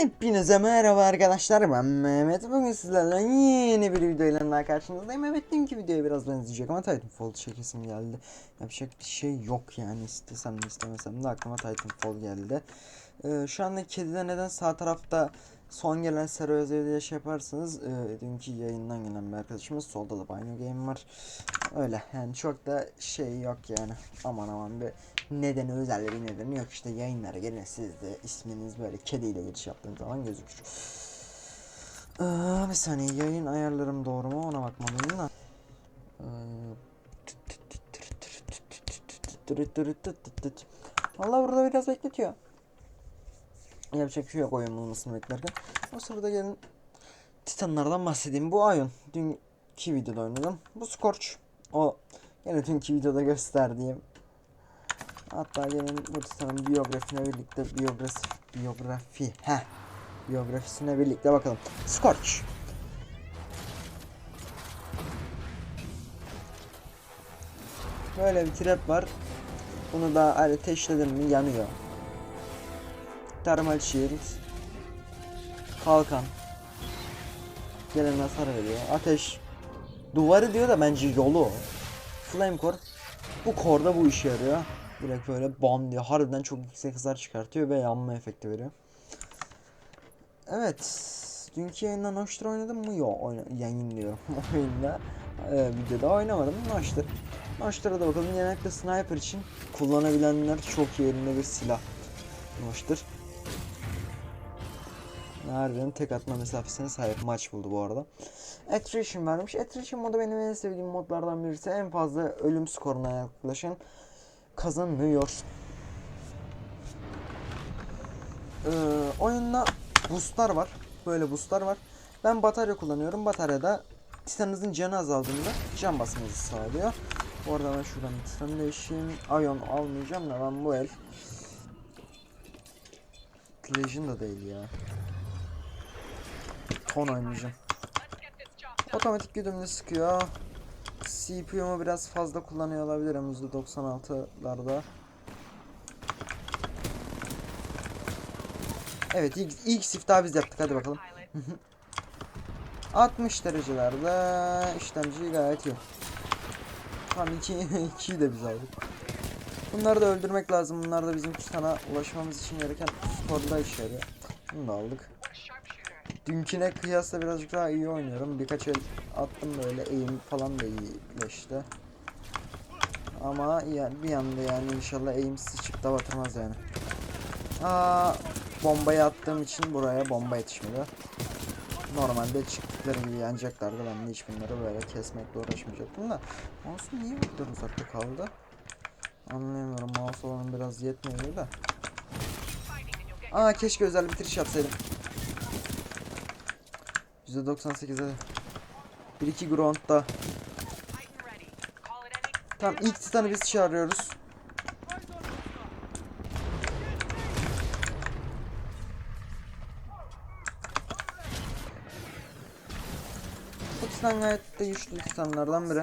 Hepinize merhaba arkadaşlar ben Mehmet. Bugün sizlerle yeni bir videoyla daha karşınızdayım. Evet dünkü videoya biraz benzeyecek ama Titanfall çekesim geldi. Yapacak bir şey yok yani istesem de istemesem de aklıma Titanfall geldi. Ee, şu anda kedide neden sağ tarafta son gelen Sera Özev'de şey yaparsanız e, dünkü yayından gelen bir arkadaşımız solda da Banyo Game var. Öyle yani çok da şey yok yani. Aman aman bir nedeni özel bir nedeni yok işte yayınlara gelin siz de isminiz böyle kediyle giriş yaptığım zaman gözükür. Ee, bir saniye yayın ayarlarım doğru mu ona bakmalıyım da. Allah burada biraz bekletiyor. Yapacak şey yok oyun bulmasını beklerken. O sırada gelin Titanlardan bahsedeyim. Bu Ion. Dünkü videoda oynadım. Bu Scorch. O yine dünkü videoda gösterdiğim Hatta gelin bu Titan'ın biyografisine birlikte biyografi biyografi he biyografisine birlikte bakalım. Scorch. Böyle bir trap var. Bunu da ateşledim mi yanıyor. Thermal shield. Kalkan. Gelen hasar veriyor. Ateş. Duvarı diyor da bence yolu. Flame core. Bu core bu işe yarıyor. Direkt böyle bam diye harbiden çok yüksek hızlar çıkartıyor ve yanma efekti veriyor. Evet. Dünkü yayından Noştur oynadım mı? Yok oyna yayın diyorum. Oyunda e, videoda oynamadım. Noştur. Noştur'a da bakalım. Genellikle sniper için kullanabilenler çok iyi elinde bir silah. Noştur. Harbiden tek atma mesafesine sahip maç buldu bu arada. Attrition vermiş. Attrition modu benim en sevdiğim modlardan birisi. En fazla ölüm skoruna yaklaşan kazanıyor. Ee, oyunda boostlar var. Böyle boostlar var. Ben batarya kullanıyorum. Bataryada titanınızın canı azaldığında can basmanızı sağlıyor. Bu arada ben şuradan bir titanı değişeyim. Ion almayacağım da ben bu el Legion da değil ya. Ton oynayacağım. Otomatik güdümlü sıkıyor. CPU'mu biraz fazla kullanıyor olabilirim %96'larda. Evet ilk, ilk siftahı biz yaptık hadi bakalım. 60 derecelerde işlemci gayet iyi. Tam 2 2'yi de biz aldık. Bunları da öldürmek lazım. Bunlar da bizim sana ulaşmamız için gereken skorda işe yarıyor. Bunu da aldık. Dünküne kıyasla birazcık daha iyi oynuyorum. Birkaç el attım böyle eğim falan da iyileşti. Ama yani bir yanda yani inşallah eğim sıçıp da batırmaz yani. Aa, bombayı attığım için buraya bomba yetişmedi. Normalde çıktıkları gibi yanacaklardı. Ben de hiç bunları böyle kesmekle uğraşmayacaktım da. Mouse'um niye bu kadar uzakta kaldı? Anlayamıyorum. Mouse olanın biraz yetmiyor da. Aa keşke özel bitiriş yapsaydım. %98'e. 1-2 Ground'da. Tamam ilk titanı biz çağırıyoruz. Bu titan gayet de güçlü titanlardan biri.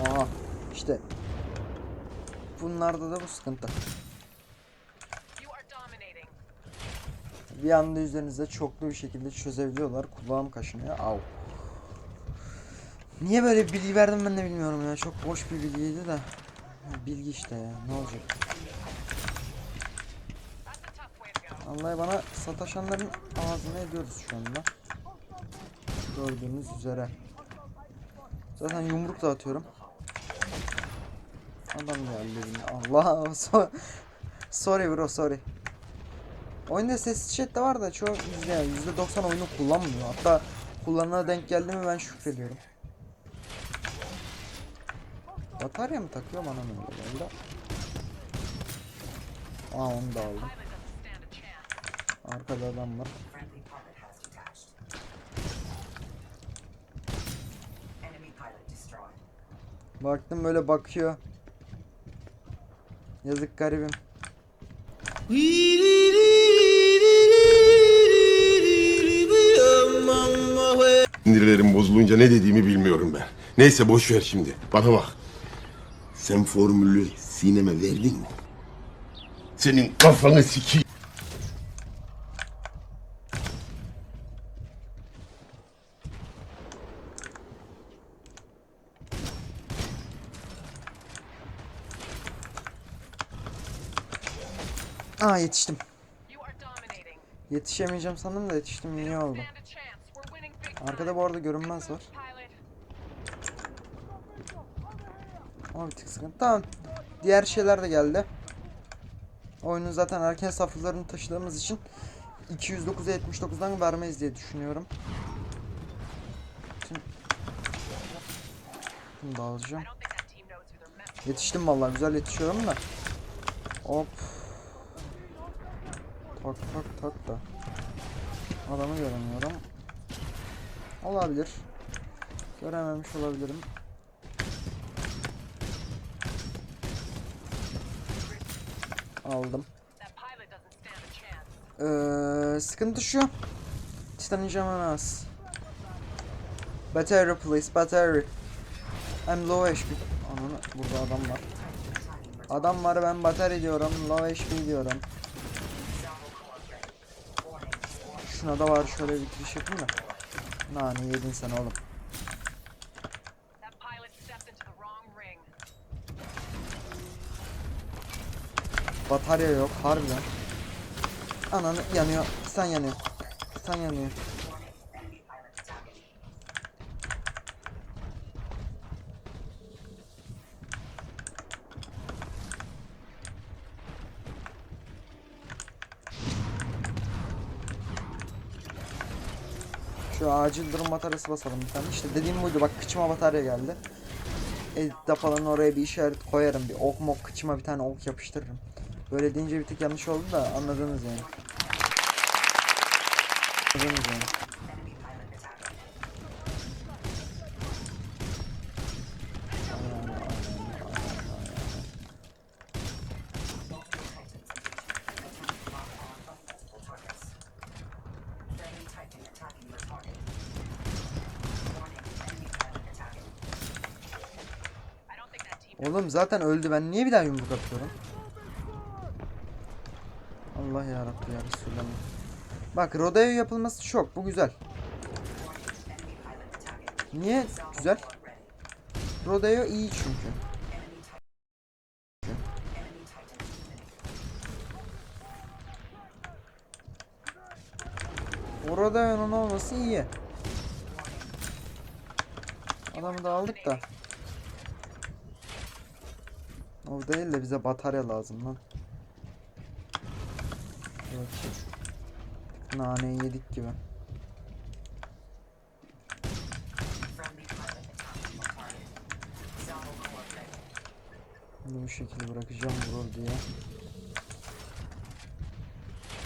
Aa işte bunlarda da bu sıkıntı. Bir anda üzerinizde çoklu bir şekilde çözebiliyorlar. Kulağım kaşınıyor. Au. Niye böyle bilgi verdim ben de bilmiyorum ya. Çok boş bir bilgiydi de. Bilgi işte ya. Ne olacak? Vallahi bana sataşanların ağzını ediyoruz şu anda. Gördüğünüz üzere. Zaten yumruk da atıyorum. Adam geldi yine. Allah. So sorry bro sorry. Oyunda sessiz chat de var da çoğu izleyen %90 oyunu kullanmıyor. Hatta kullanana denk geldi mi ben şükrediyorum. Batarya mı takıyor bana mı öyle? Aa onu da aldım. Arkada adam var. Baktım böyle bakıyor. Yazık garibim. Sinirlerim bozulunca ne dediğimi bilmiyorum ben. Neyse boş ver şimdi. Bana bak. Sen formülü sineme verdin mi? Senin kafanı sikeyim. Aa yetiştim. Yetişemeyeceğim sandım da yetiştim iyi oldu. Arkada bu arada görünmez var. Ama bir tık sıkıntı. Tamam. Diğer şeyler de geldi. Oyunun zaten erken safhalarını taşıdığımız için 209'a 79'dan vermeyiz diye düşünüyorum. Şimdi Bunu da alacağım. Yetiştim vallahi güzel yetişiyorum da. Hop. Tak tak tak da. Adamı göremiyorum. Olabilir. Görememiş olabilirim. Aldım. Ee, sıkıntı şu. Titan'ın canı az. Battery please, battery. I'm low HP. Ananı burada adam var. Adam var ben battery diyorum, low HP diyorum. Şuna da var şöyle bir giriş yapayım da. Nani yedin sen oğlum. Batarya yok harbiden. Ananı yanıyor. Sen yanıyor. Sen yanıyor. Şu acil durum bataryası basalım bir tane. İşte dediğim buydu bak kıçıma batarya geldi. Edit falan oraya bir işaret koyarım. Bir ok mok kıçıma bir tane ok yapıştırırım. Böyle deyince bir tık yanlış oldu da anladınız yani. Anladınız yani. Oğlum zaten öldü. Ben niye bir daha yumruk atıyorum? Allah ya Rabbi ya Resulallah. Bak rodeo yapılması çok. Bu güzel. Niye güzel? Rodeo iyi çünkü. O rodeo'nun olması iyi. Adamı da aldık da. O değil de bize batarya lazım lan. Naneyi yedik gibi. Bu şekilde bırakacağım vurur diye.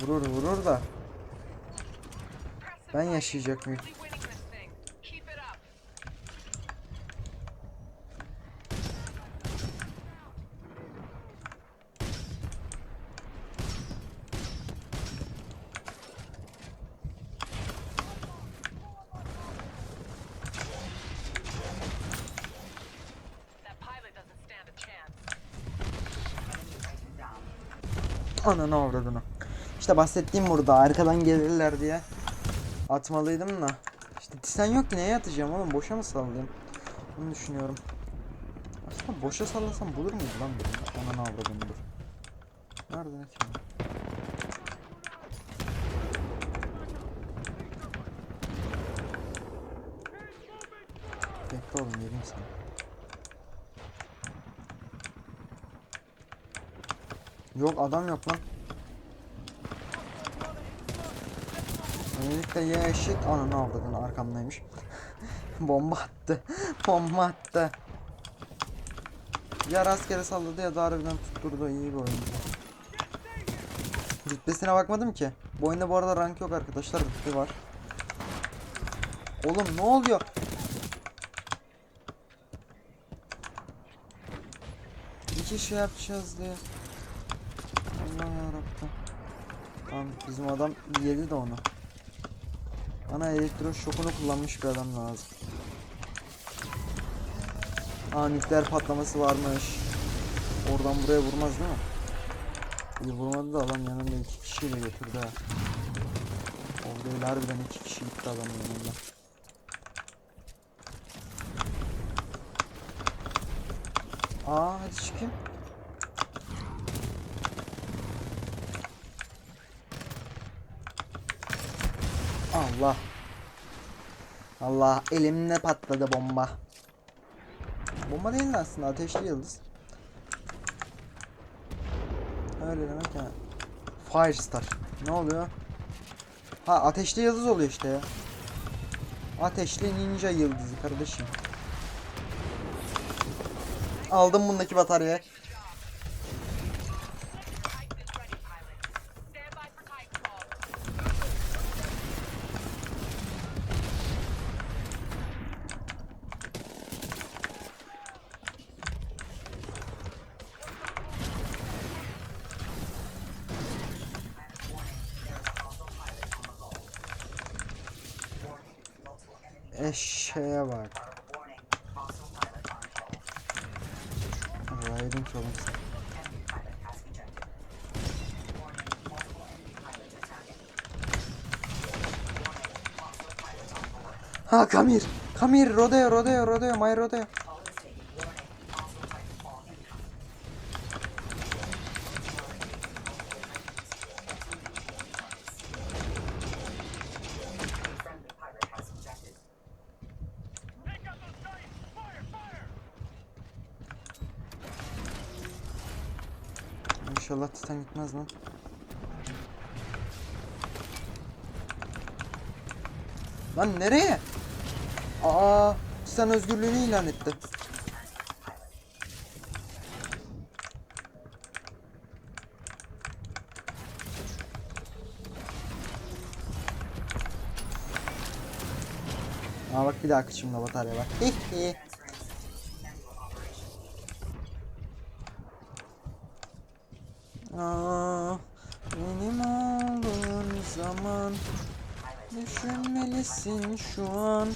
Vurur vurur da. Ben yaşayacak mıyım? Ananı avradını. İşte bahsettiğim burada arkadan gelirler diye atmalıydım da. İşte sen yok ki neye atacağım oğlum boşa mı sallayayım? Bunu düşünüyorum. Aslında boşa sallasam bulur muydu lan bunu? Ananı avradını dur. Nerede ne ki? Bekle oğlum vereyim sana. Yok adam yok lan. Öncelikle ya eşek ananı avradını arkamdaymış. Bomba attı. Bomba attı. Ya rastgele salladı ya da harbiden tutturdu iyi bir oyuncu. Rütbesine bakmadım ki. Bu oyunda bu arada rank yok arkadaşlar rütbe var. Oğlum ne oluyor? İki şey yapacağız diye. Tamam bizim adam yedi de onu. Bana elektroşokunu kullanmış bir adam lazım. Aa nükleer patlaması varmış. Oradan buraya vurmaz değil mi? İyi vurmadı da adam yanında iki kişiyle götürdü ha. Orada öyle harbiden iki kişi gitti adamın yanında. Aa hadi çıkayım. Allah. Allah elimde patladı bomba. Bomba değil de aslında ateşli yıldız. Öyle demek ya. Firestar. Ne oluyor? Ha ateşli yıldız oluyor işte ya. Ateşli ninja yıldızı kardeşim. Aldım bundaki bataryayı. Hostile pilot on board. Ha Kamir. Kamir rodeo rodeo rodeo my rodeo. Titan gitmez lan. Lan nereye? Aa, Titan özgürlüğünü ilan etti. Aa bak bir daha kıçımda batarya var. Hihi. Aa, benim olduğun zaman düşünmelisin şu an.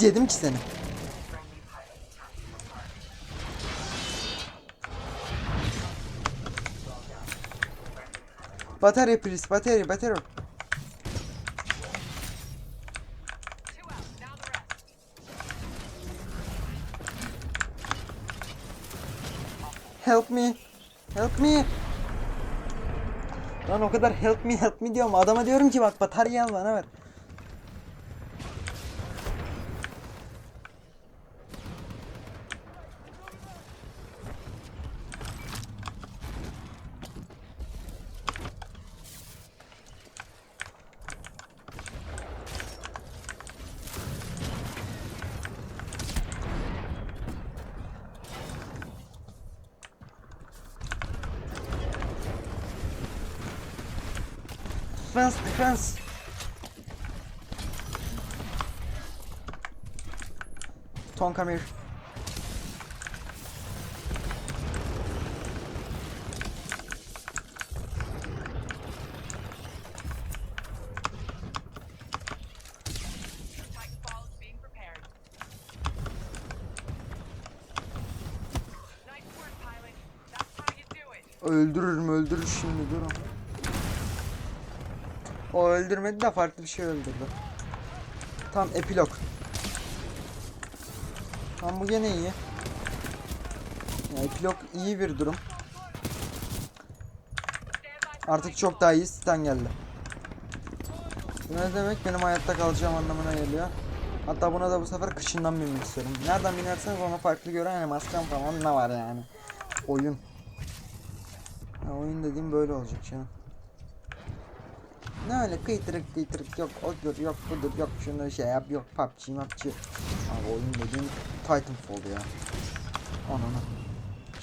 Dedim ki seni. Batarya please, batarya, batarya. Me. Lan o kadar help me help me diyorum. Adama diyorum ki bak batarya al bana ver. You do it. Öldürürüm öldürür şimdi durun. O öldürmedi de farklı bir şey öldürdü. Tam epilog. Tam bu gene iyi. Ya epilog iyi bir durum. Artık çok daha iyi Titan geldi. Bu ne demek? Benim hayatta kalacağım anlamına geliyor. Hatta buna da bu sefer kışından binmek istiyorum. Nereden binerseniz ona farklı göre animasyon falan ne var yani. Oyun. Ya oyun dediğim böyle olacak canım. Ne öyle kıytırık kıytırık yok odur yok budur yok şunu şey yap yok PUBG MUBG. Abi oyun dediğim Titanfall ya. Ananı.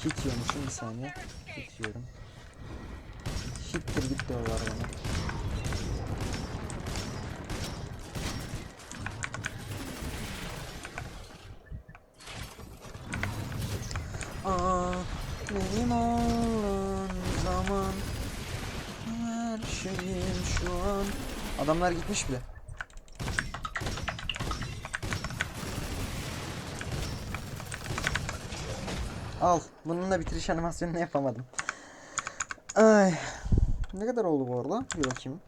Hit yiyormuşum bir saniye. Hit yiyorum. Hittir git diyorlar bana. Aa, benim oğlum şu an. Adamlar gitmiş bile. Al. Bununla bitiriş animasyonunu yapamadım. Ay. Ne kadar oldu bu arada? Bir bakayım.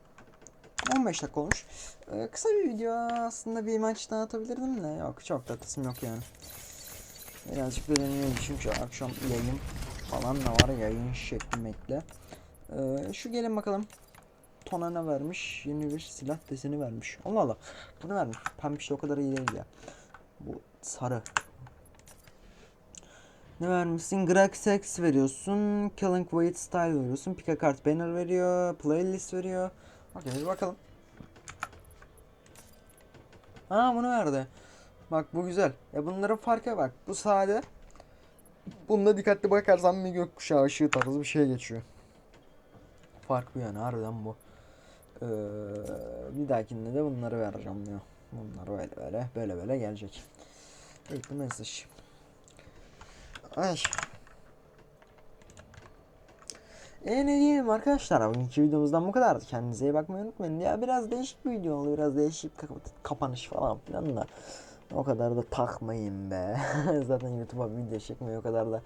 15 dakika olmuş. Ee, kısa bir video aslında bir maç daha atabilirdim de yok çok da kısım yok yani. Birazcık beğenilmedi çünkü akşam yayın falan da var yayın şeklimekle. Ee, şu gelin bakalım. Tona ne vermiş? Yeni bir silah deseni vermiş. Allah Allah. Bunu vermiş. Pembiş de o kadar iyi değil ya. Bu sarı. Ne vermişsin? Graxex veriyorsun. Killing Wait Style veriyorsun. Pick a Card Banner veriyor. Playlist veriyor. Okey bir bakalım. Aa bunu verdi. Bak bu güzel. Ya bunların farka bak. Bu sade. Bunda dikkatli bakarsan bir gökkuşağı ışığı tarzı bir şey geçiyor. Fark bu yani harbiden bu. Ee, bir dahakinde de bunları vereceğim diyor. Bunlar böyle böyle böyle böyle gelecek. İlk mesaj. Ay. E ne diyeyim arkadaşlar bugünkü videomuzdan bu kadardı. Kendinize iyi bakmayı unutmayın. Ya biraz değişik bir video oldu. Biraz değişik kap- kapanış falan filan da. O kadar da takmayın be. Zaten YouTube'a video çekmeyi o kadar da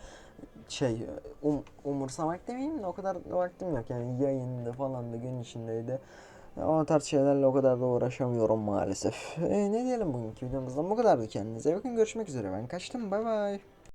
şey um, umursamak demeyeyim de o kadar da vaktim yok. Yani yayında falan da gün içindeydi. O tarz şeylerle o kadar da uğraşamıyorum maalesef. E, ne diyelim bugünkü videomuzdan bu kadardı. Kendinize bakın. Görüşmek üzere. Ben kaçtım. Bay bay.